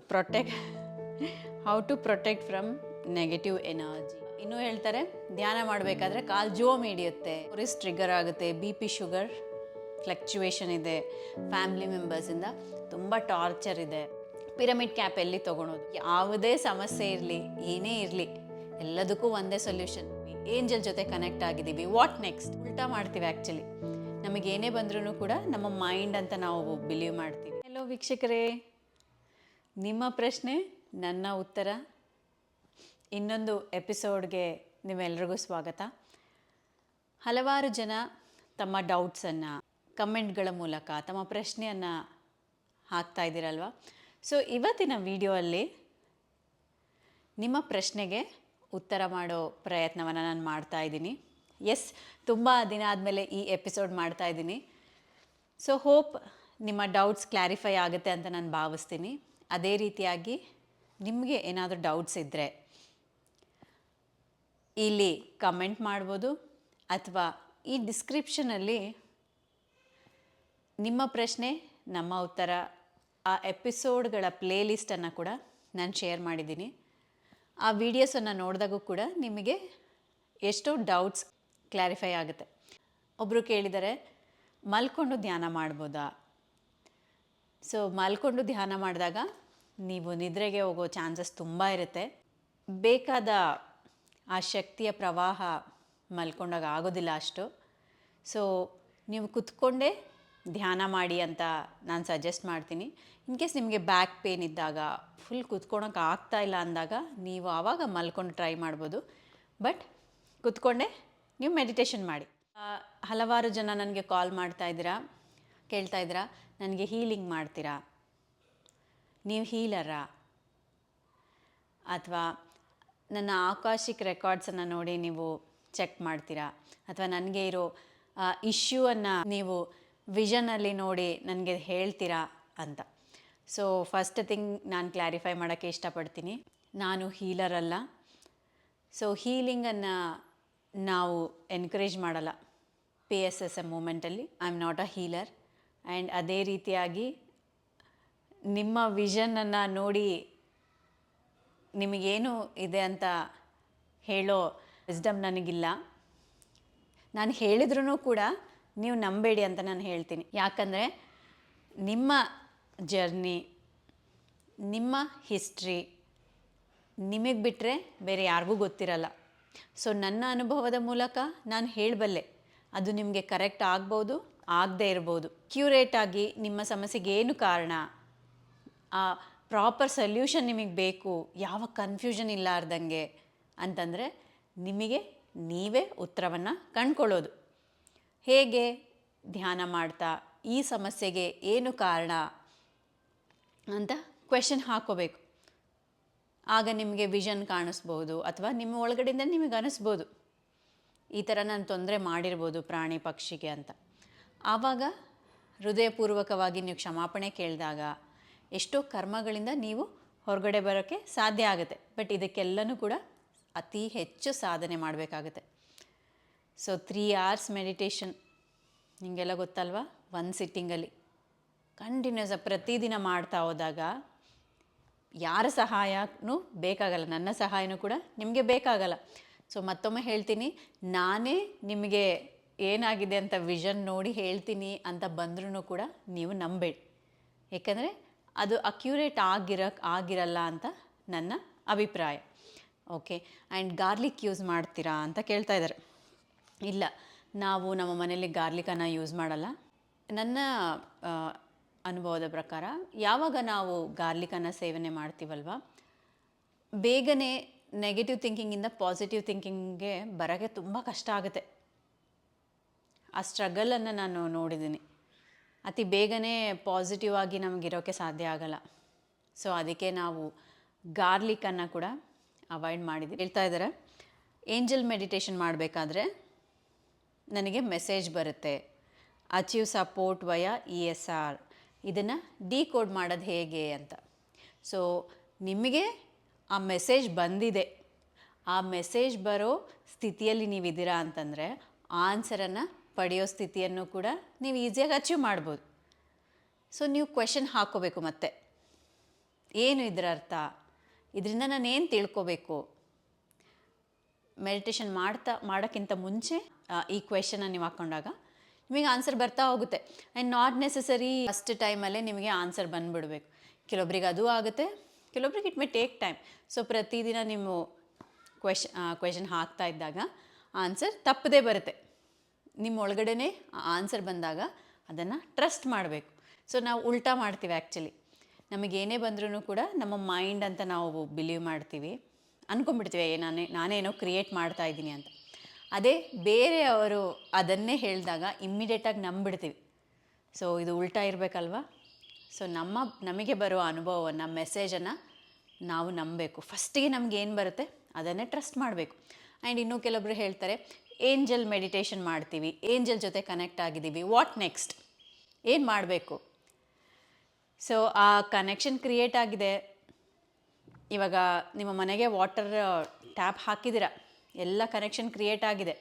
Protect how to protect from negative energy ಇನ್ನೂ ಹೇಳ್ತಾರೆ, ಧ್ಯಾನ ಮಾಡಬೇಕಾದ್ರೆ ಕಾಲು ಜೋಮ್ ಹಿಡಿಯುತ್ತೆ. ರಿಸ್ ಟ್ರಿಗರ್ ಆಗುತ್ತೆ ಬಿ ಪಿ ಶುಗರ್ ಫ್ಲಕ್ಚುವೇಷನ್ ಇದೆ ಫ್ಯಾಮಿಲಿ ಮೆಂಬರ್ಸಿಂದ ತುಂಬ ಟಾರ್ಚರ್ ಇದೆ. ಪಿರಮಿಡ್ ಕ್ಯಾಪ್ ಎಲ್ಲಿ ತೊಗೊಳೋದು? ಯಾವುದೇ ಸಮಸ್ಯೆ ಇರಲಿ, ಏನೇ ಇರಲಿ, ಎಲ್ಲದಕ್ಕೂ ಒಂದೇ ಸೊಲ್ಯೂಷನ್ ಏಂಜಲ್ ಜೊತೆ ಕನೆಕ್ಟ್ ಆಗಿದ್ದೀವಿ. ವಾಟ್ ನೆಕ್ಸ್ಟ್ ಉಲ್ಟಾ ಮಾಡ್ತೀವಿ ಆ್ಯಕ್ಚುಲಿ ನಮಗೇನೇ ಬಂದ್ರೂ ಕೂಡ ನಮ್ಮ ಮೈಂಡ್ ಅಂತ ನಾವು ಬಿಲೀವ್ ಮಾಡ್ತೀವಿ. ಹಲೋ ವೀಕ್ಷಕರೇ. ನಿಮ್ಮ ಪ್ರಶ್ನೆ, ನನ್ನ ಉತ್ತರ. ಇನ್ನೊಂದು ಎಪಿಸೋಡ್ಗೆ ನಿಮ್ಮೆಲ್ರಿಗೂ ಸ್ವಾಗತ. ಹಲವಾರು ಜನ ತಮ್ಮ ಡೌಟ್ಸನ್ನು, ಕಮೆಂಟ್ಗಳ ಮೂಲಕ, ತಮ್ಮ ಪ್ರಶ್ನೆಯನ್ನು ಹಾಕ್ತಾ ಇದ್ದೀರಲ್ವ? ಸೊ, ಇವತ್ತಿನ ವಿಡಿಯೋ ನಿಮ್ಮ ಪ್ರಶ್ನೆಗೆ ಉತ್ತರ ಮಾಡೋ ಪ್ರಯತ್ನವನ್ನು ನಾನು ಮಾಡ್ತಾ ಇದ್ದೀನಿ. ಎಸ್, ತುಂಬ ದಿನ ಆದಮೇಲೆ ಈ ಎಪಿಸೋಡ್ ಮಾಡ್ತಾ ಇದ್ದೀನಿ. ಸೊ, ಹೋಪ್ ನಿಮ್ಮ ಡೌಟ್ಸ್ ಕ್ಲಾರಿಫೈ ಆಗುತ್ತೆ ಅಂತ ನಾನು ಭಾವಿಸ್ತೀನಿ. ಅದೇ ರೀತಿಯಾಗಿ ನಿಮಗೆ ಏನಾದರೂ ಡೌಟ್ಸ್ ಇದ್ದರೆ ಇಲ್ಲಿ ಕಮೆಂಟ್ ಮಾಡ್ಬೋದು ಅಥವಾ ಈ ಡಿಸ್ಕ್ರಿಪ್ಷನಲ್ಲಿ ನಿಮ್ಮ ಪ್ರಶ್ನೆ, ನಮ್ಮ ಉತ್ತರ, ಆ ಎಪಿಸೋಡ್ಗಳ ಪ್ಲೇಲಿಸ್ಟನ್ನು ಕೂಡ ನಾನು ಶೇರ್ ಮಾಡಿದ್ದೀನಿ. ಆ ವಿಡಿಯೋಸನ್ನು ನೋಡಿದಾಗೂ ಕೂಡ ನಿಮಗೆ ಎಷ್ಟೋ ಡೌಟ್ಸ್ ಕ್ಲಾರಿಫೈ ಆಗುತ್ತೆ. ಒಬ್ಬರು ಕೇಳಿದರೆ, ಮಲ್ಕೊಂಡು ಧ್ಯಾನ ಮಾಡ್ಬೋದಾ? ಸೊ ಮಲ್ಕೊಂಡು ಧ್ಯಾನ ಮಾಡಿದಾಗ ನೀವು ನಿದ್ರೆಗೆ ಹೋಗೋ ಚಾನ್ಸಸ್ ತುಂಬ ಇರುತ್ತೆ. ಬೇಕಾದ ಆ ಶಕ್ತಿಯ ಪ್ರವಾಹ ಮಲ್ಕೊಂಡಾಗ ಆಗೋದಿಲ್ಲ ಅಷ್ಟು. ಸೊ ನೀವು ಕುತ್ಕೊಂಡೇ ಧ್ಯಾನ ಮಾಡಿ ಅಂತ ನಾನು ಸಜೆಸ್ಟ್ ಮಾಡ್ತೀನಿ. ಇನ್ ಕೇಸ್ ನಿಮಗೆ ಬ್ಯಾಕ್ ಪೇನ್ ಇದ್ದಾಗ ಫುಲ್ ಕುತ್ಕೊಳಕ್ಕೆ ಆಗ್ತಾ ಇಲ್ಲ ಅಂದಾಗ ನೀವು ಆವಾಗ ಮಲ್ಕೊಂಡು ಟ್ರೈ ಮಾಡ್ಬೋದು. ಬಟ್ ಕುತ್ಕೊಂಡೆ ನೀವು ಮೆಡಿಟೇಷನ್ ಮಾಡಿ. ಹಲವಾರು ಜನ ನನಗೆ ಕಾಲ್ ಮಾಡ್ತಾ ಇದ್ದೀರಾ. ಕೇಳ್ತಾ ಇದ್ದೀರಾ? ನನಗೆ ಹೀಲಿಂಗ್ ಮಾಡ್ತೀರಾ? ನೀವು ಹೀಲರಾ ಅಥವಾ ನನ್ನ ಆಕಾಶಿಕ್ ರೆಕಾರ್ಡ್ಸನ್ನು ನೋಡಿ ನೀವು ಚೆಕ್ ಮಾಡ್ತೀರಾ? ಅಥವಾ ನನಗೆ ಇರೋ ಇಶ್ಯೂವನ್ನು ನೀವು ವಿಷನಲ್ಲಿ ನೋಡಿ ನನಗೆ ಹೇಳ್ತೀರಾ ಅಂತ. ಸೊ ಫಸ್ಟ್ ಥಿಂಗ್ ನಾನು ಕ್ಲಾರಿಫೈ ಮಾಡೋಕ್ಕೆ ಇಷ್ಟಪಡ್ತೀನಿ. ನಾನು ಹೀಲರ್ ಅಲ್ಲ. ಸೊ ಹೀಲಿಂಗನ್ನು ನಾವು ಎನ್ಕರೇಜ್ ಮಾಡಲ್ಲ. ಪಿ ಎಸ್ ಎಸ್ ಎ ಮೂಮೆಂಟಲ್ಲಿ I am not a healer and ಅದೇ ರೀತಿಯಾಗಿ ನಿಮ್ಮ ವಿಷನನ್ನು ನೋಡಿ ನಿಮಗೇನು ಇದೆ ಅಂತ ಹೇಳೋ ವಿಸ್ಡಮ್ ನನಗಿಲ್ಲ. ನಾನು ಹೇಳಿದ್ರೂ ಕೂಡ ನೀವು ನಂಬೇಡಿ ಅಂತ ನಾನು ಹೇಳ್ತೀನಿ. ಯಾಕಂದರೆ ನಿಮ್ಮ ಜರ್ನಿ ನಿಮ್ಮ ಹಿಸ್ಟ್ರಿ ನಿಮಗೆ ಬಿಟ್ಟರೆ ಬೇರೆ ಯಾರಿಗೂ ಗೊತ್ತಿರಲ್ಲ. ಸೊ ನನ್ನ ಅನುಭವದ ಮೂಲಕ ನಾನು ಹೇಳಬಲ್ಲೆ. ಅದು ನಿಮಗೆ ಕರೆಕ್ಟ್ ಆಗ್ಬೋದು. ಆಗದೇ ಇರ್ಬೋದು. ಕ್ಯೂರೇಟ್ ಆಗಿ ನಿಮ್ಮ ಸಮಸ್ಯೆಗೆ ಏನು ಕಾರಣ? ಆ ಪ್ರಾಪರ್ ಸೊಲ್ಯೂಷನ್ ನಿಮಗೆ ಬೇಕು. ಯಾವ ಕನ್ಫ್ಯೂಷನ್ ಇಲ್ಲಾರ್ದಂಗೆ ಅಂತಂದರೆ ನಿಮಗೆ ನೀವೇ ಉತ್ತರವನ್ನು ಕಂಡ್ಕೊಳ್ಳೋದು. ಹೇಗೆ ಧ್ಯಾನ ಮಾಡ್ತಾ, ಈ ಸಮಸ್ಯೆಗೆ ಏನು ಕಾರಣ ಅಂತ ಕ್ವೆಶನ್ ಹಾಕೋಬೇಕು. ಆಗ ನಿಮಗೆ ವಿಷನ್ ಕಾಣಿಸ್ಬೋದು ಅಥವಾ ನಿಮ್ಮ ಒಳಗಡೆಯಿಂದ ನಿಮಗೆ ಅನಿಸ್ಬೋದು. ಈ ಥರ ನಾನು ತೊಂದರೆ ಮಾಡಿರ್ಬೋದು ಪ್ರಾಣಿ ಪಕ್ಷಿಗೆ ಅಂತ. ಆವಾಗ ಹೃದಯಪೂರ್ವಕವಾಗಿ ನೀವು ಕ್ಷಮಾಪಣೆ ಕೇಳಿದಾಗ ಎಷ್ಟೋ ಕರ್ಮಗಳಿಂದ ನೀವು ಹೊರಗಡೆ ಬರೋಕ್ಕೆ ಸಾಧ್ಯ ಆಗುತ್ತೆ. ಬಟ್ ಇದಕ್ಕೆಲ್ಲನೂ ಕೂಡ ಅತಿ ಹೆಚ್ಚು ಸಾಧನೆ ಮಾಡಬೇಕಾಗುತ್ತೆ. ಸೊ ತ್ರೀ ಅವರ್ಸ್ ಮೆಡಿಟೇಷನ್ ನಿಮಗೆಲ್ಲ ಗೊತ್ತಲ್ವಾ? ಒನ್ ಸಿಟ್ಟಿಂಗಲ್ಲಿ ಕಂಟಿನ್ಯೂಸ್ ಪ್ರತಿದಿನ ಮಾಡ್ತಾ ಹೋದಾಗ ಯಾರ ಸಹಾಯನೂ ಬೇಕಾಗಲ್ಲ. ನನ್ನ ಸಹಾಯನೂ ಕೂಡ ನಿಮಗೆ ಬೇಕಾಗಲ್ಲ. ಸೊ ಮತ್ತೊಮ್ಮೆ ಹೇಳ್ತೀನಿ, ನಾನೇ ನಿಮಗೆ ಏನಾಗಿದೆ ಅಂತ ವಿಷನ್ ನೋಡಿ ಹೇಳ್ತೀನಿ ಅಂತ ಬಂದ್ರೂ ಕೂಡ ನೀವು ನಂಬೇಡಿ. ಏಕೆಂದರೆ ಅದು ಅಕ್ಯುರೇಟ್ ಆಗಿರಕ್ಕೆ ಆಗಿರಲ್ಲ ಅಂತ ನನ್ನ ಅಭಿಪ್ರಾಯ. ಓಕೆ ಆ್ಯಂಡ್ ಗಾರ್ಲಿಕ್ ಯೂಸ್ ಮಾಡ್ತೀರಾ ಅಂತ ಕೇಳ್ತಾ ಇದ್ದಾರೆ. ಇಲ್ಲ, ನಾವು ನಮ್ಮ ಮನೆಯಲ್ಲಿ ಗಾರ್ಲಿಕನ್ನು ಯೂಸ್ ಮಾಡಲ್ಲ. ನನ್ನ ಅನುಭವದ ಪ್ರಕಾರ ಯಾವಾಗ ನಾವು ಗಾರ್ಲಿಕನ್ನು ಸೇವನೆ ಮಾಡ್ತೀವಲ್ವ? ಬೇಗನೆ ನೆಗೆಟಿವ್ ಥಿಂಕಿಂಗಿಂದ ಪಾಸಿಟಿವ್ ಥಿಂಕಿಂಗ್ಗೆ ಬರೋಕ್ಕೆ ತುಂಬ ಕಷ್ಟ ಆಗುತ್ತೆ. ಆ ಸ್ಟ್ರಗಲನ್ನು ನಾನು ನೋಡಿದ್ದೀನಿ. ಅತಿ ಬೇಗನೆ ಪಾಸಿಟಿವ್ ಆಗಿ ನಮಗಿರೋಕ್ಕೆ ಸಾಧ್ಯ ಆಗಲ್ಲ. ಸೊ ಅದಕ್ಕೆ ನಾವು ಗಾರ್ಲಿಕನ್ನು ಕೂಡ ಅವಾಯ್ಡ್ ಮಾಡಿದ್ದೀವಿ. ಹೇಳ್ತಾ ಇದ್ದಾರೆ ಏಂಜಲ್ ಮೆಡಿಟೇಷನ್ ಮಾಡಬೇಕಾದ್ರೆ ನನಗೆ ಮೆಸೇಜ್ ಬರುತ್ತೆ. Achieve support via E S R ಇದನ್ನು ಡಿಕೋಡ್ ಮಾಡೋದು ಹೇಗೆ ಅಂತ. ಸೊ ನಿಮಗೆ ಆ ಮೆಸೇಜ್ ಬಂದಿದೆ. ಆ ಮೆಸೇಜ್ ಬರೋ ಸ್ಥಿತಿಯಲ್ಲಿ ನೀವಿದ್ದೀರಾ ಅಂತಂದರೆ ಆನ್ಸರನ್ನು ಪಡೆಯೋ ಸ್ಥಿತಿಯನ್ನು ಕೂಡ ನೀವು ಈಸಿಯಾಗಿ ಅಚೀವ್ ಮಾಡ್ಬೋದು. ಸೊ ನೀವು ಕ್ವೆಶನ್ ಹಾಕ್ಕೋಬೇಕು ಮತ್ತೆ. ಏನು ಇದರ ಅರ್ಥ? ಇದರಿಂದ ನಾನು ಏನು ತಿಳ್ಕೋಬೇಕು? ಮೆಡಿಟೇಷನ್ ಮಾಡ್ತಾ, ಮಾಡೋಕ್ಕಿಂತ ಮುಂಚೆ ಈ ಕ್ವೆಶನನ್ನು ನೀವು ಹಾಕ್ಕೊಂಡಾಗ ನಿಮಗೆ ಆನ್ಸರ್ ಬರ್ತಾ ಹೋಗುತ್ತೆ. ಆ್ಯಂಡ್ ನಾಟ್ ನೆಸಸರಿ ಫಸ್ಟ್ ಟೈಮಲ್ಲೇ ನಿಮಗೆ ಆನ್ಸರ್ ಬಂದುಬಿಡ್ಬೇಕು. ಕೆಲವೊಬ್ರಿಗೆ ಅದು ಆಗುತ್ತೆ, ಕೆಲವೊಬ್ರಿಗೆ it may take time so ಪ್ರತಿದಿನ ನೀವು ಕ್ವೆಶ್ ಕ್ವೆಶನ್ ಹಾಕ್ತಾ ಇದ್ದಾಗ ಆನ್ಸರ್ ತಪ್ಪದೇ ಬರುತ್ತೆ. ನಿಮ್ಮ ಒಳಗಡೆನೇ ಆನ್ಸರ್ ಬಂದಾಗ ಅದನ್ನು ಟ್ರಸ್ಟ್ ಮಾಡಬೇಕು. ಸೊ ನಾವು ಉಲ್ಟಾ ಮಾಡ್ತೀವಿ ಆ್ಯಕ್ಚುಲಿ ನಮಗೇನೇ ಬಂದ್ರೂ ಕೂಡ ನಮ್ಮ ಮೈಂಡ್ ಅಂತ ನಾವು ಬಿಲೀವ್ ಮಾಡ್ತೀವಿ. ಅಂದ್ಕೊಂಡ್ಬಿಡ್ತೀವಿ ನಾನೇ, ನಾನೇನೋ ಕ್ರಿಯೇಟ್ ಮಾಡ್ತಾ ಇದ್ದೀನಿ ಅಂತ. ಅದೇ ಬೇರೆಯವರು ಅದನ್ನೇ ಹೇಳಿದಾಗ ಇಮ್ಮಿಡಿಯೇಟಾಗಿ ನಂಬಿಡ್ತೀವಿ. ಸೊ ಇದು ಉಲ್ಟಾ ಇರಬೇಕಲ್ವಾ? ಸೊ ನಮ್ಮ, ನಮಗೆ ಬರೋ ಅನುಭವವನ್ನು ಮೆಸೇಜನ್ನು ನಾವು ನಂಬಬೇಕು ಫಸ್ಟಿಗೆ ಏನು ಬರುತ್ತೆ? ಅದನ್ನೇ ಟ್ರಸ್ಟ್ ಮಾಡಬೇಕು. ಆ್ಯಂಡ್ ಇನ್ನೂ ಕೆಲವೊಬ್ಬರು ಹೇಳ್ತಾರೆ ಏಂಜಲ್ ಮೆಡಿಟೇಷನ್ ಮಾಡ್ತೀವಿ, ಏಂಜಲ್ ಜೊತೆ ಕನೆಕ್ಟ್ ಆಗಿದ್ದೀವಿ. ವಾಟ್ ನೆಕ್ಸ್ಟ್ ಏನು ಮಾಡಬೇಕು? ಸೊ ಆ ಕನೆಕ್ಷನ್ ಕ್ರಿಯೇಟ್ ಆಗಿದೆ. ಇವಾಗ ನಿಮ್ಮ ಮನೆಗೆ ವಾಟರ್ ಟ್ಯಾಪ್ ಹಾಕಿದ್ದೀರ? ಎಲ್ಲ ಕನೆಕ್ಷನ್ ಕ್ರಿಯೇಟ್ ಆಗಿದೆ.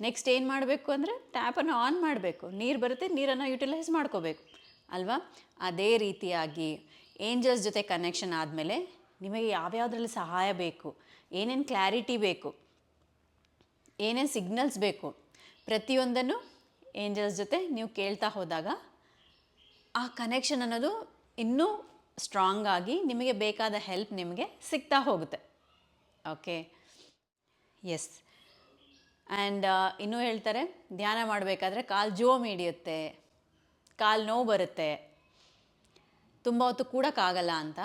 ನೆಕ್ಸ್ಟ್ ಏನು ಮಾಡಬೇಕು ಅಂದರೆ ಟ್ಯಾಪನ್ನು ಆನ್ ಮಾಡಬೇಕು. ನೀರು ಬರುತ್ತೆ, ನೀರನ್ನು ಯುಟಿಲೈಸ್ ಮಾಡ್ಕೋಬೇಕು. ಅಲ್ವಾ? ಅದೇ ರೀತಿಯಾಗಿ ಏಂಜಲ್ಸ್ ಜೊತೆ ಕನೆಕ್ಷನ್ ಆದಮೇಲೆ ನಿಮಗೆ ಯಾವ್ಯಾವುದ್ರಲ್ಲಿ ಸಹಾಯ ಬೇಕು? ಏನೇನು ಕ್ಲಾರಿಟಿ ಬೇಕು? ಏನೇನು ಸಿಗ್ನಲ್ಸ್ ಬೇಕು? ಪ್ರತಿಯೊಂದನ್ನು ಏಂಜಲ್ಸ್ ಜೊತೆ ನೀವು ಕೇಳ್ತಾ ಹೋದಾಗ ಆ ಕನೆಕ್ಷನ್ ಅನ್ನೋದು ಇನ್ನೂ ಸ್ಟ್ರಾಂಗ್ ಆಗಿ ನಿಮಗೆ ಬೇಕಾದ ಹೆಲ್ಪ್ ನಿಮಗೆ ಸಿಗ್ತಾ ಹೋಗುತ್ತೆ. ಓಕೆ ಎಸ್ ಆ್ಯಂಡ್ ಇನ್ನೂ ಹೇಳ್ತಾರೆ, ಧ್ಯಾನ ಮಾಡಬೇಕಾದ್ರೆ ಕಾಲು ಜೋಮ್ ಹಿಡಿಯುತ್ತೆ, ಕಾಲು ನೋವು ಬರುತ್ತೆ, ತುಂಬ ಹೊತ್ತು ಕೂಡೋಕ್ಕಾಗಲ್ಲ ಅಂತ.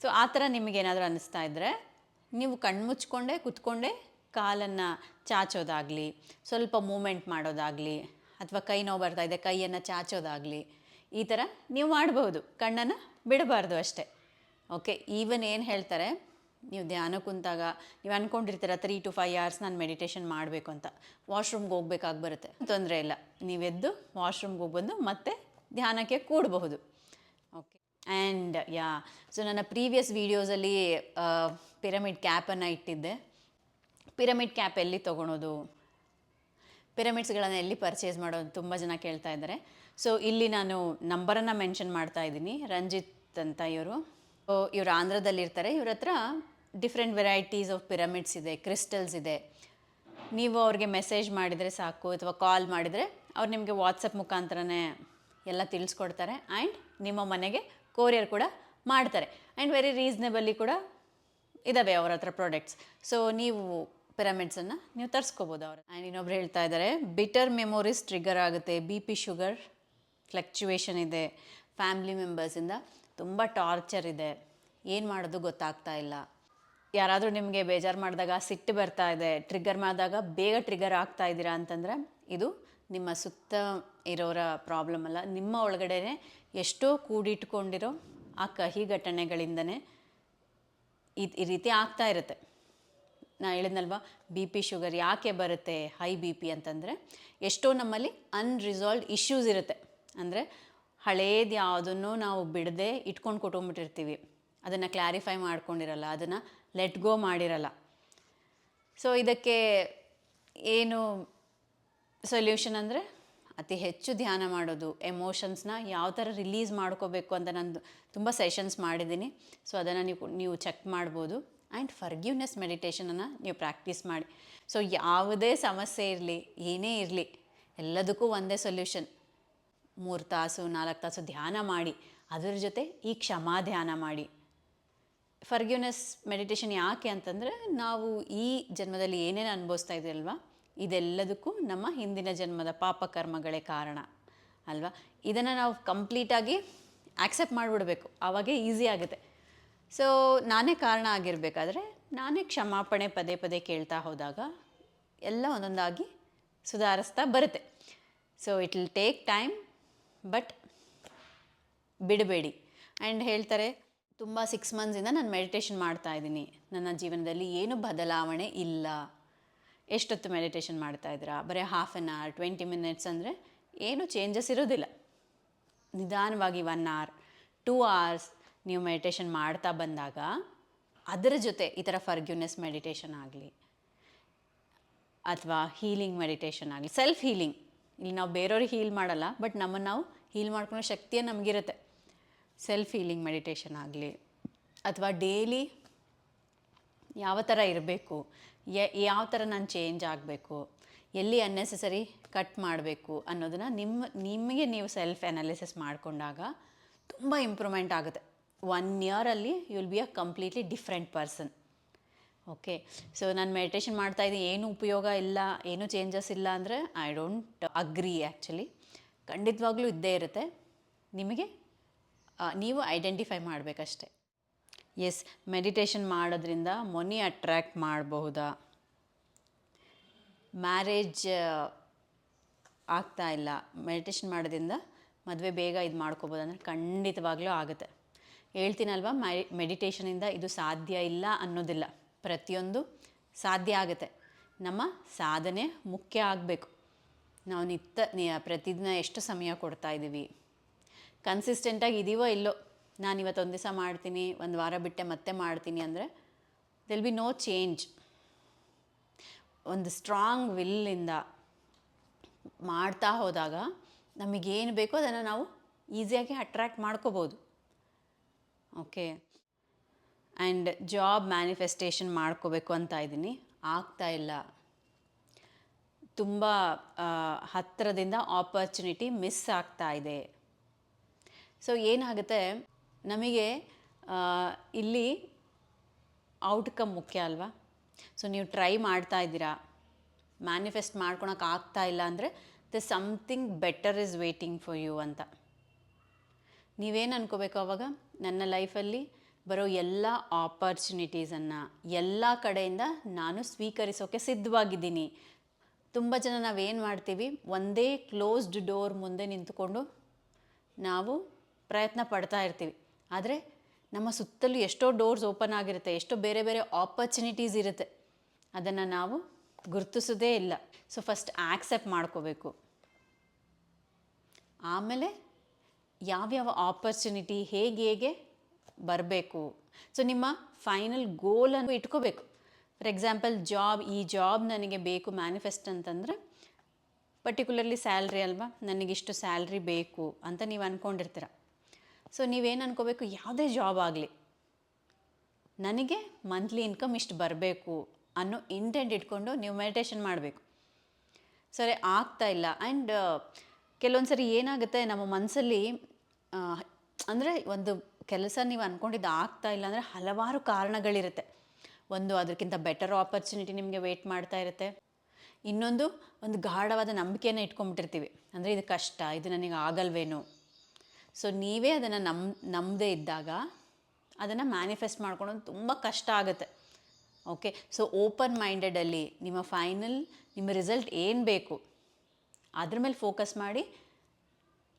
ಸೊ ಆ ಥರ ನಿಮಗೇನಾದರೂ ಅನ್ನಿಸ್ತಾ ಇದ್ದರೆ ನೀವು ಕಣ್ಮುಚ್ಕೊಂಡೇ, ಕುತ್ಕೊಂಡೆ ಕಾಲನ್ನು ಚಾಚೋದಾಗಲಿ, ಸ್ವಲ್ಪ ಮೂಮೆಂಟ್ ಮಾಡೋದಾಗಲಿ, ಅಥವಾ ಕೈ ನೋವು ಬರ್ತಾ ಇದೆ, ಕೈಯನ್ನು ಚಾಚೋದಾಗಲಿ, ಈ ಥರ ನೀವು ಮಾಡ್ಬೋದು. ಕಣ್ಣನ್ನು ಬಿಡಬಾರ್ದು ಅಷ್ಟೇ. ಓಕೆ ಈವನ್ ಏನು ಹೇಳ್ತಾರೆ, ನೀವು ಧ್ಯಾನ ಕುಂತಾಗ, ನೀವು ಅಂದ್ಕೊಂಡಿರ್ತೀರ ತ್ರೀ ಟು ಫೈವ್ ಅವರ್ಸ್ ನಾನು ಮೆಡಿಟೇಷನ್ ಮಾಡಬೇಕು ಅಂತ. ವಾಶ್ರೂಮ್ಗೆ ಹೋಗ್ಬೇಕಾಗಿ ಬರುತ್ತೆ. ತೊಂದರೆ ಇಲ್ಲ. ನೀವೆದ್ದು ವಾಶ್ರೂಮ್ಗೆ ಹೋಗಿ ಬಂದು ಮತ್ತೆ ಧ್ಯಾನಕ್ಕೆ ಕೂಡಬಹುದು. ಓಕೆ ಆ್ಯಂಡ್ ಯಾ ಸೊ ನನ್ನ ಪ್ರೀವಿಯಸ್ ವೀಡಿಯೋಸಲ್ಲಿ ಪಿರಮಿಡ್ ಕ್ಯಾಪನ್ನು ಇಟ್ಟಿದ್ದೆ. ಪಿರಮಿಡ್ ಕ್ಯಾಪ್ ಎಲ್ಲಿ ತೊಗೊಳೋದು? ಪಿರಮಿಡ್ಸ್ಗಳನ್ನು ಎಲ್ಲಿ ಪರ್ಚೇಸ್ ಮಾಡೋದು ತುಂಬ ಜನ ಕೇಳ್ತಾ ಇದ್ದಾರೆ. ಸೊ ಇಲ್ಲಿ ನಾನು ನಂಬರನ್ನು ಮೆನ್ಷನ್ ಮಾಡ್ತಾ ಇದ್ದೀನಿ. ರಂಜಿತ್ ಅಂತ ಇವರು. ಇವರು ಆಂಧ್ರದಲ್ಲಿರ್ತಾರೆ. ಇವ್ರ ಹತ್ರ ಡಿಫ್ರೆಂಟ್ ವೆರೈಟೀಸ್ ಆಫ್ ಪಿರಮಿಡ್ಸ್ ಇದೆ, ಕ್ರಿಸ್ಟಲ್ಸ್ ಇದೆ. ನೀವು ಅವ್ರಿಗೆ ಮೆಸೇಜ್ ಮಾಡಿದರೆ ಸಾಕು, ಅಥವಾ ಕಾಲ್ ಮಾಡಿದರೆ ಅವ್ರು ನಿಮಗೆ ವಾಟ್ಸಪ್ ಮುಖಾಂತರನೇ ಎಲ್ಲ ತಿಳಿಸ್ಕೊಡ್ತಾರೆ. ಆ್ಯಂಡ್ ನಿಮ್ಮ ಮನೆಗೆ ಕೊರಿಯರ್ ಕೂಡ ಮಾಡ್ತಾರೆ. ಆ್ಯಂಡ್ ವೆರಿ ರೀಸ್ನೇಬಲಿ ಕೂಡ ಇದ್ದಾವೆ ಅವ್ರ ಹತ್ರ ಪ್ರಾಡಕ್ಟ್ಸ್ ಸೊ ನೀವು ಪಿರಮಿಡ್ಸನ್ನು ನೀವು ತರಿಸ್ಕೋಬೋದು ಅವ್ರು. ಆ್ಯಂಡ್ ಇನ್ನೊಬ್ರು ಹೇಳ್ತಾ ಇದ್ದಾರೆ ಬಿಟರ್ ಮೆಮೊರೀಸ್ ಟ್ರಿಗರ್ ಆಗುತ್ತೆ ಬಿ ಪಿ ಶುಗರ್ ಫ್ಲಕ್ಚುವೇಷನ್ ಇದೆ ಫ್ಯಾಮ್ಲಿ ಮೆಂಬರ್ಸಿಂದ ತುಂಬ ಟಾರ್ಚರ್ ಇದೆ. ಏನು ಮಾಡೋದು ಗೊತ್ತಾಗ್ತಾ ಇಲ್ಲ. ಯಾರಾದರೂ ನಿಮಗೆ ಬೇಜಾರು ಮಾಡಿದಾಗ ಸಿಟ್ಟು ಬರ್ತಾ ಇದೆ ಟ್ರಿಗರ್ ಮಾಡಿದಾಗ ಬೇಗ ಟ್ರಿಗರ್ ಆಗ್ತಾ ಇದ್ದೀರಾ ಅಂತಂದರೆ, ಇದು ನಿಮ್ಮ ಸುತ್ತ ಇರೋರ ಪ್ರಾಬ್ಲಮ್ ಅಲ್ಲ. ನಿಮ್ಮ ಒಳಗಡೆ ಎಷ್ಟೋ ಕೂಡಿಟ್ಕೊಂಡಿರೋ ಆ ಕಹಿ ಘಟನೆಗಳಿಂದನೇ ಈ ಈ ರೀತಿ ಆಗ್ತಾ ಇರುತ್ತೆ. ನಾ ಹೇಳಿದ್ನಲ್ವಾ ಬಿ ಪಿ ಶುಗರ್ ಯಾಕೆ ಬರುತ್ತೆ ಹೈ ಬಿ ಪಿ ಅಂತಂದರೆ, ಎಷ್ಟೋ ನಮ್ಮಲ್ಲಿ ಅನ್ರಿಸಾಲ್ವ್ಡ್ ಇಶ್ಯೂಸ್ ಇರುತ್ತೆ. ಅಂದರೆ ಹಳೇದು ಯಾವುದನ್ನು ನಾವು ಬಿಡದೆ ಇಟ್ಕೊಂಡು ಕೊಟ್ಕೊಂಬಿಟ್ಟಿರ್ತೀವಿ ಅದನ್ನು ಕ್ಲಾರಿಫೈ ಮಾಡ್ಕೊಂಡಿರಲ್ಲ, ಅದನ್ನು ಲೆಟ್ ಗೋ ಮಾಡಿರಲ್ಲ. ಸೊ ಇದಕ್ಕೆ ಏನು ಸೊಲ್ಯೂಷನ್ ಅಂದರೆ, ಅತಿ ಹೆಚ್ಚು ಧ್ಯಾನ ಮಾಡೋದು ಎಮೋಷನ್ಸ್ನ ಯಾವ ಥರ ರಿಲೀಸ್ ಮಾಡ್ಕೋಬೇಕು ಅಂತ ನಾನು ತುಂಬ ಸೆಷನ್ಸ್ ಮಾಡಿದ್ದೀನಿ. ಸೊ ಅದನ್ನು ನೀವು ನೀವು ಚೆಕ್ ಮಾಡ್ಬೋದು. ಆ್ಯಂಡ್ ಫರ್ಗ್ಯೂನೆಸ್ ಮೆಡಿಟೇಷನನ್ನು ನೀವು ಪ್ರಾಕ್ಟೀಸ್ ಮಾಡಿ. ಸೊ, ಯಾವುದೇ ಸಮಸ್ಯೆ ಇರಲಿ, ಏನೇ ಇರಲಿ, ಎಲ್ಲದಕ್ಕೂ ಒಂದೇ ಸೊಲ್ಯೂಷನ್. ಮೂರು ತಾಸು, ನಾಲ್ಕು ತಾಸು ಧ್ಯಾನ ಮಾಡಿ, ಅದರ ಜೊತೆ ಈ ಕ್ಷಮಾ ಧ್ಯಾನ ಮಾಡಿ. ಫರ್ಗ್ಯೂನೆಸ್ ಮೆಡಿಟೇಷನ್ ಯಾಕೆ ಅಂತಂದರೆ, ನಾವು ಈ ಜನ್ಮದಲ್ಲಿ ಏನೇನು ಅನುಭವಿಸ್ತಾ ಇದ್ದೀವಲ್ವಾ ಇದೆಲ್ಲದಕ್ಕೂ ನಮ್ಮ ಹಿಂದಿನ ಜನ್ಮದ ಪಾಪಕರ್ಮಗಳೇ ಕಾರಣ, ಅಲ್ವಾ? ಇದನ್ನು ನಾವು ಕಂಪ್ಲೀಟಾಗಿ ಆಕ್ಸೆಪ್ಟ್ ಮಾಡಿಬಿಡ್ಬೇಕು. ಆವಾಗೇ ಈಸಿ ಆಗುತ್ತೆ. ಸೊ ನಾನೇ ಕಾರಣ ಆಗಿರಬೇಕಾದ್ರೆ ನಾನೇ ಕ್ಷಮಾಪಣೆ ಪದೇ ಪದೇ ಕೇಳ್ತಾ ಹೋದಾಗ ಎಲ್ಲ ಒಂದೊಂದಾಗಿ ಸುಧಾರಿಸ್ತಾ ಬರುತ್ತೆ. So it will take time but ಬಿಡಬೇಡಿ. ಆ್ಯಂಡ್ ಹೇಳ್ತಾರೆ, ತುಂಬ ಸಿಕ್ಸ್ ಮಂತ್ಸಿಂದ ನಾನು ಮೆಡಿಟೇಷನ್ ಮಾಡ್ತಾ ಇದ್ದೀನಿ. ನನ್ನ ಜೀವನದಲ್ಲಿ ಏನು ಬದಲಾವಣೆ ಇಲ್ಲ. ಎಷ್ಟೊತ್ತು ಮೆಡಿಟೇಷನ್ ಮಾಡ್ತಾ ಇದ್ದೀರಾ? ಬರೀ half an hour twenty minutes ಅಂದರೆ ಏನು ಚೇಂಜಸ್ ಇರೋದಿಲ್ಲ. ನಿಧಾನವಾಗಿ ಒನ್ ಅವರ್ ಟೂ ಅವರ್ಸ್ ನೀವು ಮೆಡಿಟೇಷನ್ ಮಾಡ್ತಾ ಬಂದಾಗ ಅದರ ಜೊತೆ ಈ ಥರ ಫರ್ಗ್ಯೂನೆಸ್ ಮೆಡಿಟೇಷನ್ ಆಗಲಿ ಅಥವಾ ಹೀಲಿಂಗ್ ಮೆಡಿಟೇಷನ್ ಆಗಲಿ ಸೆಲ್ಫ್ ಹೀಲಿಂಗ್ ಇಲ್ಲಿ ನಾವು ಬೇರೆಯವ್ರಿಗೆ ಹೀಲ್ ಮಾಡಲ್ಲ ಬಟ್ ನಮ್ಮನ್ನು ನಾವು ಹೀಲ್ ಮಾಡ್ಕೊಳ್ಳೋ ಶಕ್ತಿಯೇ ನಮಗಿರುತ್ತೆ. ಸೆಲ್ಫ್ ಹೀಲಿಂಗ್ ಮೆಡಿಟೇಷನ್ ಆಗಲಿ ಅಥವಾ ಡೈಲಿ ಯಾವ ಥರ ಇರಬೇಕು ಯಾವ ಥರ ನಾನು ಚೇಂಜ್ ಆಗಬೇಕು, ಎಲ್ಲಿ ಅನ್ನೆಸೆಸರಿ ಕಟ್ ಮಾಡಬೇಕು ಅನ್ನೋದನ್ನು ನಿಮ್ಮ, ನಿಮಗೆ ನೀವು ಸೆಲ್ಫ್ ಅನಾಲಿಸಿಸ್ ಮಾಡಿಕೊಂಡಾಗ ತುಂಬ ಇಂಪ್ರೂವ್ಮೆಂಟ್ ಆಗುತ್ತೆ. One ಇಯರಲ್ಲಿ you will be a completely different person okay so ನಾನು ಮೆಡಿಟೇಷನ್ ಮಾಡ್ತಾ ಇದ್ದೀನಿ. ಏನು ಉಪಯೋಗ ಇಲ್ಲ, ಏನು ಚೇಂಜಸ್ ಇಲ್ಲ ಅಂದರೆ ಐ ಡೋಂಟ್ ಅಗ್ರಿ ಆ್ಯಕ್ಚುಲಿ ಖಂಡಿತವಾಗ್ಲೂ ಇದ್ದೇ ಇರುತ್ತೆ. ನಿಮಗೆ ನೀವು ಐಡೆಂಟಿಫೈ ಮಾಡಬೇಕಷ್ಟೆ. ಎಸ್ ಮೆಡಿಟೇಷನ್ ಮಾಡೋದ್ರಿಂದ ಮನಿ ಅಟ್ರ್ಯಾಕ್ಟ್ ಮಾಡಬಹುದಾ? ಮ್ಯಾರೇಜ್ ಆಗ್ತಾ ಇಲ್ಲ. ಮೆಡಿಟೇಷನ್ ಮಾಡೋದ್ರಿಂದ ಮದುವೆ ಬೇಗ ಇದು ಮಾಡ್ಕೋಬೋದು ಅಂದರೆ ಖಂಡಿತವಾಗ್ಲೂ ಆಗುತ್ತೆ. ಹೇಳ್ತೀನಲ್ವ, ಮೈ, ಮೆಡಿಟೇಷನಿಂದ ಇದು ಸಾಧ್ಯ ಇಲ್ಲ ಅನ್ನೋದಿಲ್ಲ. ಪ್ರತಿಯೊಂದು ಸಾಧ್ಯ ಆಗುತ್ತೆ. ನಮ್ಮ ಸಾಧನೆ ಮುಖ್ಯ ಆಗಬೇಕು. ನಾವು ನಿತ್ತ ನಿ- ಪ್ರತಿದಿನ ಎಷ್ಟು ಸಮಯ ಕೊಡ್ತಾ ಇದ್ದೀವಿ? ಕನ್ಸಿಸ್ಟೆಂಟಾಗಿ ಇದೀವೋ ಇಲ್ಲೋ? ನಾನು ಇವತ್ತು ಒಂದು ದಿವಸ ಮಾಡ್ತೀನಿ, ಒಂದು ವಾರ ಬಿಟ್ಟೆ ಮತ್ತೆ ಮಾಡ್ತೀನಿ ಅಂದರೆ ದಿಲ್ ಬಿ ನೋ ಚೇಂಜ್ ಒಂದು ಸ್ಟ್ರಾಂಗ್ ವಿಲ್ಲಿಂದ ಮಾಡ್ತಾ ಹೋದಾಗ ನಮಗೇನು ಬೇಕೋ ಅದನ್ನು ನಾವು ಈಸಿಯಾಗಿ ಅಟ್ರ್ಯಾಕ್ಟ್ ಮಾಡ್ಕೋಬೋದು. ಓಕೆ ಆ್ಯಂಡ್ ಜಾಬ್ ಮ್ಯಾನಿಫೆಸ್ಟೇಷನ್ ಮಾಡ್ಕೋಬೇಕು ಅಂತ ಇದ್ದೀನಿ. ಆಗ್ತಾ ಇಲ್ಲ. ತುಂಬ ಹತ್ತಿರದಿಂದ ಆಪರ್ಚುನಿಟಿ ಮಿಸ್ ಆಗ್ತಾ ಇದೆ. ಸೊ ಏನಾಗುತ್ತೆ? ನಮಗೆ ಇಲ್ಲಿ ಔಟ್ಕಮ್ ಮುಖ್ಯ ಅಲ್ವಾ? ಸೊ ನೀವು ಟ್ರೈ ಮಾಡ್ತಾ ಇದ್ದೀರಾ? ಮ್ಯಾನಿಫೆಸ್ಟ್ ಮಾಡ್ಕೊಳಕ್ಕೆ ಆಗ್ತಾ ಇಲ್ಲ ಅಂದರೆ the something better is waiting for you ಅಂತ. ನೀವೇನು ಅನ್ಕೋಬೇಕು ಅವಾಗ? ನನ್ನ ಲೈಫಲ್ಲಿ ಬರೋ ಎಲ್ಲ ಆಪರ್ಚುನಿಟೀಸನ್ನು ಎಲ್ಲ ಕಡೆಯಿಂದ ನಾನು ಸ್ವೀಕರಿಸೋಕ್ಕೆ ಸಿದ್ಧವಾಗಿದ್ದೀನಿ. ತುಂಬ ಜನ ನಾವೇನು ಮಾಡ್ತೀವಿ? ಒಂದೇ ಕ್ಲೋಸ್ಡ್ ಡೋರ್ ಮುಂದೆ ನಿಂತ್ಕೊಂಡು ನಾವು ಪ್ರಯತ್ನ ಪಡ್ತಾ ಇರ್ತೀವಿ. ಆದರೆ ನಮ್ಮ ಸುತ್ತಲೂ ಎಷ್ಟೋ ಡೋರ್ಸ್ ಓಪನ್ ಆಗಿರುತ್ತೆ, ಎಷ್ಟೋ ಬೇರೆ ಬೇರೆ ಆಪರ್ಚುನಿಟೀಸ್ ಇರುತ್ತೆ. ಅದನ್ನು ನಾವು ಗುರುತಿಸೋದೇ ಇಲ್ಲ. ಸೊ ಫಸ್ಟ್ ಆಕ್ಸೆಪ್ಟ್ ಮಾಡ್ಕೋಬೇಕು. ಆಮೇಲೆ ಯಾವ್ಯಾವ ಆಪರ್ಚುನಿಟಿ ಹೇಗೆ ಹೇಗೆ ಬರಬೇಕು? ಸೊ ನಿಮ್ಮ ಫೈನಲ್ ಗೋಲನ್ನು ಇಟ್ಕೋಬೇಕು. ಫಾರ್ ಎಕ್ಸಾಂಪಲ್ ಜಾಬ್ ಈ ಜಾಬ್ ನನಗೆ ಬೇಕು ಮ್ಯಾನಿಫೆಸ್ಟ್ ಅಂತಂದರೆ ಪರ್ಟಿಕ್ಯುಲರ್ಲಿ ಸ್ಯಾಲ್ರಿ ಅಲ್ವಾ? ನನಗಿಷ್ಟು ಸ್ಯಾಲ್ರಿ ಬೇಕು ಅಂತ ನೀವು ಅಂದ್ಕೊಂಡಿರ್ತೀರ ಸೊ ನೀವೇನು ಅನ್ಕೋಬೇಕು? ಯಾವುದೇ ಜಾಬ್ ಆಗಲಿ, ನನಗೆ ಮಂತ್ಲಿ ಇನ್ಕಮ್ ಇಷ್ಟು ಬರಬೇಕು ಅನ್ನೋ ಇಂಟೆಂಟ್ ಇಟ್ಕೊಂಡು ನೀವು ಮೆಡಿಟೇಷನ್ ಮಾಡಬೇಕು. ಸರಿ, ಆಗ್ತಾ ಇಲ್ಲ. ಆ್ಯಂಡ್ ಕೆಲವೊಂದು ಸರಿ ಏನಾಗುತ್ತೆ? ನಮ್ಮ ಮನಸ್ಸಲ್ಲಿ ಅಂದರೆ ಒಂದು ಕೆಲಸ ನೀವು ಅಂದ್ಕೊಂಡಿದ್ದು ಆಗ್ತಾ ಇಲ್ಲ ಅಂದರೆ ಹಲವಾರು ಕಾರಣಗಳಿರುತ್ತೆ. ಒಂದು ಅದಕ್ಕಿಂತ ಬೆಟರ್ ಆಪರ್ಚುನಿಟಿ ನಿಮಗೆ ವೆಯ್ಟ್ ಮಾಡ್ತಾ ಇರುತ್ತೆ. ಇನ್ನೊಂದು ಒಂದು ಗಾಢವಾದ ನಂಬಿಕೆಯನ್ನು ಇಟ್ಕೊಂಡ್ಬಿಟ್ಟಿರ್ತೀವಿ. ಅಂದರೆ ಇದು ಕಷ್ಟ, ಇದು ನನಗೆ ಆಗಲ್ವೇನೋ. ಸೊ ನೀವೇ ಅದನ್ನು ನಮ್ ನಂಬದೇ ಇದ್ದಾಗ ಅದನ್ನು ಮ್ಯಾನಿಫೆಸ್ಟ್ ಮಾಡ್ಕೊಳೋದು ತುಂಬ ಕಷ್ಟ ಆಗುತ್ತೆ. ಓಕೆ ಸೊ ಓಪನ್ ಮೈಂಡೆಡಲ್ಲಿ ನಿಮ್ಮ ಫೈನಲ್ ನಿಮ್ಮ ರಿಸಲ್ಟ್ ಏನು ಬೇಕು? ಅದ್ರ ಮೇಲೆ ಫೋಕಸ್ ಮಾಡಿ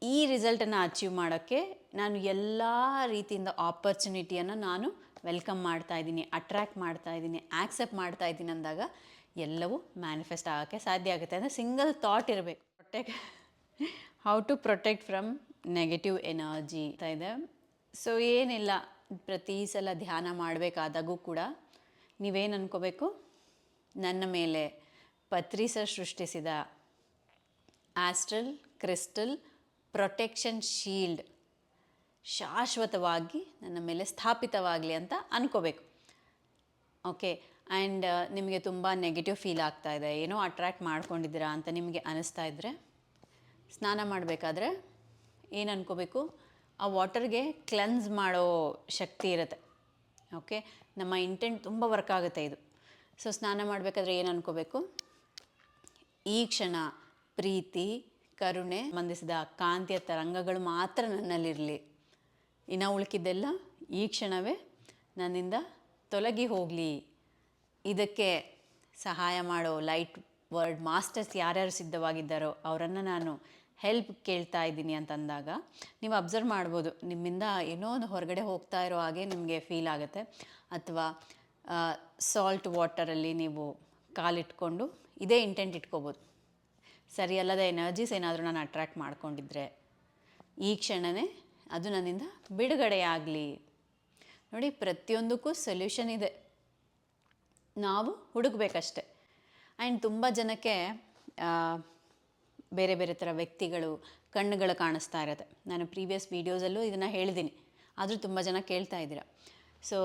ಈ ರಿಸಲ್ಟನ್ನು ಅಚೀವ್ ಮಾಡೋಕ್ಕೆ ನಾನು ಎಲ್ಲ ರೀತಿಯಿಂದ ಆಪರ್ಚುನಿಟಿಯನ್ನು ನಾನು ವೆಲ್ಕಮ್ ಮಾಡ್ತಾ ಇದ್ದೀನಿ ಅಟ್ರ್ಯಾಕ್ಟ್ ಮಾಡ್ತಾ ಇದ್ದೀನಿ ಆಕ್ಸೆಪ್ಟ್ ಮಾಡ್ತಾ ಇದ್ದೀನಿ ಅಂದಾಗ ಎಲ್ಲವೂ ಮ್ಯಾನಿಫೆಸ್ಟ್ ಆಗೋಕ್ಕೆ ಸಾಧ್ಯ ಆಗುತ್ತೆ. ಅಂದರೆ ಸಿಂಗಲ್ ಥಾಟ್ ಇರಬೇಕು. Protect how to protect from negative energy ಅಂತ ಇದೆ. ಸೊ ಏನಿಲ್ಲ. ಪ್ರತಿ ಸಲ ಧ್ಯಾನ ಮಾಡಬೇಕಾದಾಗೂ ಕೂಡ ನೀವೇನು ಅನ್ಕೋಬೇಕು? ನನ್ನ ಮೇಲೆ ಪತ್ರಿಸ ಸೃಷ್ಟಿಸಿದ ಆಸ್ಟ್ರಲ್ ಕ್ರಿಸ್ಟಲ್ ಪ್ರೊಟೆಕ್ಷನ್ ಶೀಲ್ಡ್ ಶಾಶ್ವತವಾಗಿ ನನ್ನ ಮೇಲೆ ಸ್ಥಾಪಿತವಾಗಲಿ ಅಂತ ಅನ್ಕೋಬೇಕು. ಓಕೆ ಆ್ಯಂಡ್ ನಿಮಗೆ ತುಂಬ ನೆಗೆಟಿವ್ ಫೀಲ್ ಆಗ್ತಾ ಇದೆ. ಏನೋ ಅಟ್ರ್ಯಾಕ್ಟ್ ಮಾಡ್ಕೊಂಡಿದ್ದೀರಾ ಅಂತ ನಿಮಗೆ ಅನಿಸ್ತಾ ಇದ್ದರೆ ಸ್ನಾನ ಮಾಡಬೇಕಾದ್ರೆ ಏನು ಅನ್ಕೋಬೇಕು? ಆ ವಾಟರ್ಗೆ ಕ್ಲೆನ್ಸ್ ಮಾಡೋ ಶಕ್ತಿ ಇರುತ್ತೆ. ಓಕೆ ನಮ್ಮ ಇಂಟೆಂಟ್ ತುಂಬ ವರ್ಕ್ ಆಗುತ್ತೆ ಇದು. ಸೊ ಸ್ನಾನ ಮಾಡಬೇಕಾದ್ರೆ ಏನು ಅನ್ಕೋಬೇಕು? ಈ ಕ್ಷಣ ಪ್ರೀತಿ ಕರುಣೆ ಸಂಬಂಧಿಸಿದ ಕಾಂತಿಯ ತರಂಗಗಳು ಮಾತ್ರ ನನ್ನಲ್ಲಿರಲಿ. ಇನ್ನು ಉಳ್ಕಿದ್ದೆಲ್ಲ ಈ ಕ್ಷಣವೇ ನನ್ನಿಂದ ತೊಲಗಿ ಹೋಗಲಿ. ಇದಕ್ಕೆ ಸಹಾಯ ಮಾಡೋ ಲೈಟ್ ವರ್ಡ್ ಮಾಸ್ಟರ್ಸ್ ಯಾರ್ಯಾರು ಸಿದ್ಧವಾಗಿದ್ದಾರೋ ಅವರನ್ನು ನಾನು ಹೆಲ್ಪ್ ಕೇಳ್ತಾ ಇದ್ದೀನಿ ಅಂತಂದಾಗ ನೀವು ಅಬ್ಸರ್ವ್ ಮಾಡ್ಬೋದು. ನಿಮ್ಮಿಂದ ಏನೋ ಒಂದು ಹೊರಗಡೆ ಹೋಗ್ತಾ ಇರೋ ಹಾಗೆ ನಿಮಗೆ ಫೀಲ್ ಆಗುತ್ತೆ. ಅಥವಾ ಸಾಲ್ಟ್ ವಾಟರಲ್ಲಿ ನೀವು ಕಾಲಿಟ್ಕೊಂಡು ಇದೇ ಇಂಟೆಂಟ್ ಇಟ್ಕೋಬೋದು. ಸರಿಯಲ್ಲದ ಎನರ್ಜೀಸ್ ಏನಾದರೂ ನಾನು ಅಟ್ರ್ಯಾಕ್ಟ್ ಮಾಡ್ಕೊಂಡಿದ್ರೆ, ಈ ಕ್ಷಣವೇ ಅದು ನನ್ನಿಂದ ಬಿಡುಗಡೆಯಾಗಲಿ ನೋಡಿ, ಪ್ರತಿಯೊಂದಕ್ಕೂ ಸೊಲ್ಯೂಷನ್ ಇದೆ. ನಾವು ಹುಡುಕ್ಬೇಕಷ್ಟೆ. ಆ್ಯಂಡ್ ತುಂಬ ಜನಕ್ಕೆ ಬೇರೆ ಬೇರೆ ಥರ ವ್ಯಕ್ತಿಗಳು ಕಣ್ಣುಗಳು ಕಾಣಿಸ್ತಾ ಇರುತ್ತೆ. ನಾನು ಪ್ರೀವಿಯಸ್ ವೀಡಿಯೋಸಲ್ಲೂ ಇದನ್ನು ಹೇಳಿದ್ದೀನಿ. ಆದರೂ ತುಂಬ ಜನ ಕೇಳ್ತಾ ಇದ್ದೀರ. ಸೊ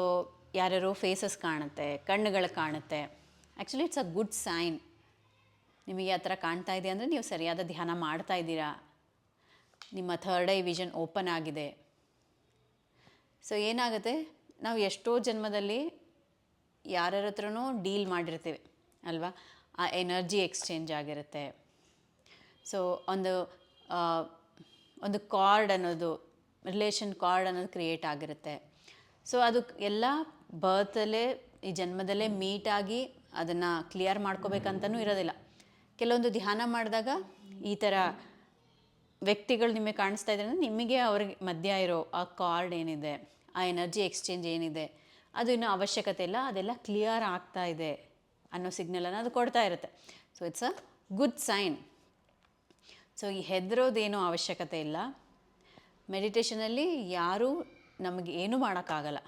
ಯಾರ್ಯಾರೋ ಫೇಸಸ್ ಕಾಣುತ್ತೆ, ಕಣ್ಣುಗಳು ಕಾಣುತ್ತೆ. Actually it's a good sign ನಿಮಗೆ ಆ ಥರ ಕಾಣ್ತಾ ಇದೆ ಅಂದರೆ ನೀವು ಸರಿಯಾದ ಧ್ಯಾನ ಮಾಡ್ತಾ ಇದ್ದೀರಾ? ನಿಮ್ಮ ಥರ್ಡ್ ಐ ವಿಷನ್ ಓಪನ್ ಆಗಿದೆ. ಸೊ ಏನಾಗುತ್ತೆ? ನಾವು ಎಷ್ಟೋ ಜನ್ಮದಲ್ಲಿ ಯಾರ್ಯಾರ ಹತ್ರನೂ ಡೀಲ್ ಮಾಡಿರ್ತೀವಿ, ಅಲ್ವಾ? ಆ ಎನರ್ಜಿ ಎಕ್ಸ್ಚೇಂಜ್ ಆಗಿರುತ್ತೆ. ಸೊ ಒಂದು ಒಂದು ಕಾರ್ಡ್ ಅನ್ನೋದು ರಿಲೇಷನ್ ಕಾರ್ಡ್ ಅನ್ನೋದು ಕ್ರಿಯೇಟ್ ಆಗಿರುತ್ತೆ. ಸೊ ಅದು ಎಲ್ಲ ಬರ್ತಲ್ಲೇ ಈ ಜನ್ಮದಲ್ಲೇ ಮೀಟಾಗಿ ಅದನ್ನು ಕ್ಲಿಯರ್ ಮಾಡ್ಕೋಬೇಕಂತನೂ ಇರೋದಿಲ್ಲ. ಕೆಲವೊಂದು ಧ್ಯಾನ ಮಾಡಿದಾಗ ಈ ಥರ ವ್ಯಕ್ತಿಗಳು ನಿಮಗೆ ಕಾಣಿಸ್ತಾ ಇದ್ರೆ ನಿಮಗೆ ಅವ್ರಿಗೆ ಮಧ್ಯ ಇರೋ ಆ ಕಾರ್ಡ್ ಏನಿದೆ, ಆ ಎನರ್ಜಿ ಎಕ್ಸ್ಚೇಂಜ್ ಏನಿದೆ, ಅದು ಇನ್ನೂ ಅವಶ್ಯಕತೆ ಇಲ್ಲ, ಅದೆಲ್ಲ ಕ್ಲಿಯರ್ ಆಗ್ತಾ ಇದೆ ಅನ್ನೋ ಸಿಗ್ನಲನ್ನು ಅದು ಕೊಡ್ತಾ ಇರುತ್ತೆ. So it's a good sign so ಈ ಹೆದರೋದೇನೂ ಅವಶ್ಯಕತೆ ಇಲ್ಲ. ಮೆಡಿಟೇಷನಲ್ಲಿ ಯಾರೂ ನಮಗೆ ಏನೂ ಮಾಡೋಕ್ಕಾಗಲ್ಲ.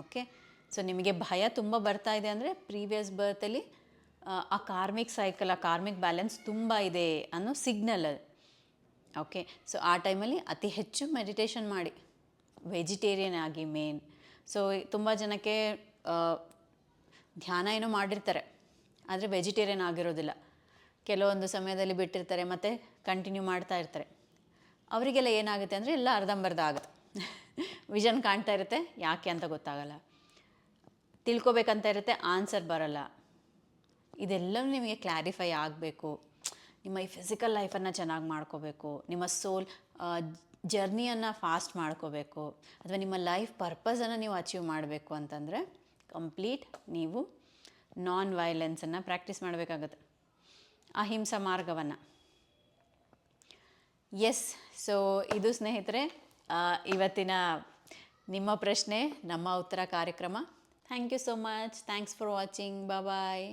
ಓಕೆ ಸೊ ನಿಮಗೆ ಭಯ ತುಂಬ ಬರ್ತಾ ಇದೆ ಅಂದರೆ ಪ್ರೀವಿಯಸ್ ಬರ್ತಲ್ಲಿ ಆ ಕಾರ್ಮಿಕ್ ಸೈಕಲ್ ಆ ಕಾರ್ಮಿಕ್ ಬ್ಯಾಲೆನ್ಸ್ ತುಂಬ ಇದೆ ಅನ್ನೋ ಸಿಗ್ನಲ್ ಓಕೆ ಸೊ ಆ ಟೈಮಲ್ಲಿ ಅತಿ ಹೆಚ್ಚು ಮೆಡಿಟೇಷನ್ ಮಾಡಿ. ವೆಜಿಟೇರಿಯನ್ ಆಗಿ ಮೇನ್ ಸೊ ತುಂಬ ಜನಕ್ಕೆ ಧ್ಯಾನ ಏನೋ ಮಾಡಿರ್ತಾರೆ. ಆದರೆ ವೆಜಿಟೇರಿಯನ್ ಆಗಿರೋದಿಲ್ಲ. ಕೆಲವೊಂದು ಸಮಯದಲ್ಲಿ ಬಿಟ್ಟಿರ್ತಾರೆ, ಮತ್ತು ಕಂಟಿನ್ಯೂ ಮಾಡ್ತಾ ಇರ್ತಾರೆ. ಅವರಿಗೆಲ್ಲ ಏನಾಗುತ್ತೆ ಅಂದರೆ ಎಲ್ಲ ಅರ್ಧಂಬರ್ಧ ಆಗುತ್ತೆ. ವಿಷನ್ ಕಾಣ್ತಾ ಇರುತ್ತೆ, ಯಾಕೆ ಅಂತ ಗೊತ್ತಾಗಲ್ಲ. ತಿಳ್ಕೊಬೇಕಂತ ಇರುತ್ತೆ ಆನ್ಸರ್ ಬರಲ್ಲ. ಇದೆಲ್ಲವೂ ನಿಮಗೆ ಕ್ಲಾರಿಫೈ ಆಗಬೇಕು. ನಿಮ್ಮ ಈ ಫಿಸಿಕಲ್ ಲೈಫನ್ನು ಚೆನ್ನಾಗಿ ಮಾಡ್ಕೋಬೇಕು. ನಿಮ್ಮ ಸೋಲ್ ಜರ್ನಿಯನ್ನು ಫಾಸ್ಟ್ ಮಾಡ್ಕೋಬೇಕು. ಅಥವಾ ನಿಮ್ಮ ಲೈಫ್ ಪರ್ಪಸನ್ನು ನೀವು ಅಚೀವ್ ಮಾಡಬೇಕು ಅಂತಂದರೆ ಕಂಪ್ಲೀಟ್ ನೀವು ನಾನ್ ವೈಲೆನ್ಸನ್ನು ಪ್ರಾಕ್ಟೀಸ್ ಮಾಡಬೇಕಾಗತ್ತೆ. ಅಹಿಂಸಾ ಮಾರ್ಗವನ್ನು. ಎಸ್ ಸೊ ಇದು ಸ್ನೇಹಿತರೆ ಇವತ್ತಿನ ನಿಮ್ಮ ಪ್ರಶ್ನೆ, ನಮ್ಮ ಉತ್ತರ ಕಾರ್ಯಕ್ರಮ. Thank you so much thanks for watching bye